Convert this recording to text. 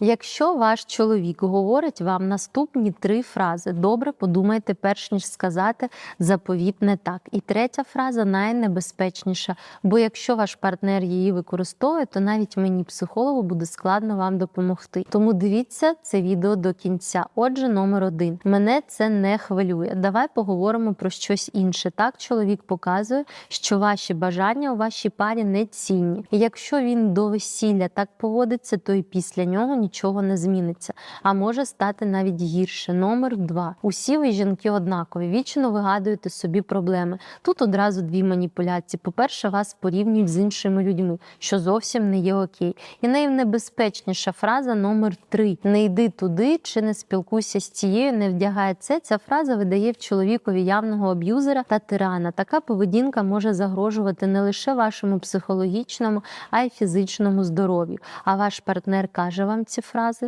Якщо ваш чоловік говорить вам наступні три фрази, добре подумайте, перш ніж сказати заповіт не так. І третя фраза найнебезпечніша, бо якщо ваш партнер її використовує, то навіть мені, психологу, буде складно вам допомогти. Тому дивіться це відео до кінця. Отже, номер один. Мене це не хвилює. Давай поговоримо про щось інше. Так, чоловік показує, що ваші бажання у вашій парі не цінні. І якщо він до весілля так поводиться, то і після нього нічого не зміниться, а може стати навіть гірше. Номер два. Усі ви жінки однакові. Вічно вигадуєте собі проблеми. Тут одразу дві маніпуляції. По-перше, вас порівнюють з іншими людьми, що зовсім не є окей. І найнебезпечніша фраза номер три: не йди туди чи не спілкуйся з цією, не вдягай це. Ця фраза видає в чоловікові явного аб'юзера та тирана. Така поведінка може загрожувати не лише вашому психологічному, а й фізичному здоров'ю. А ваш партнер каже вам ці фрази.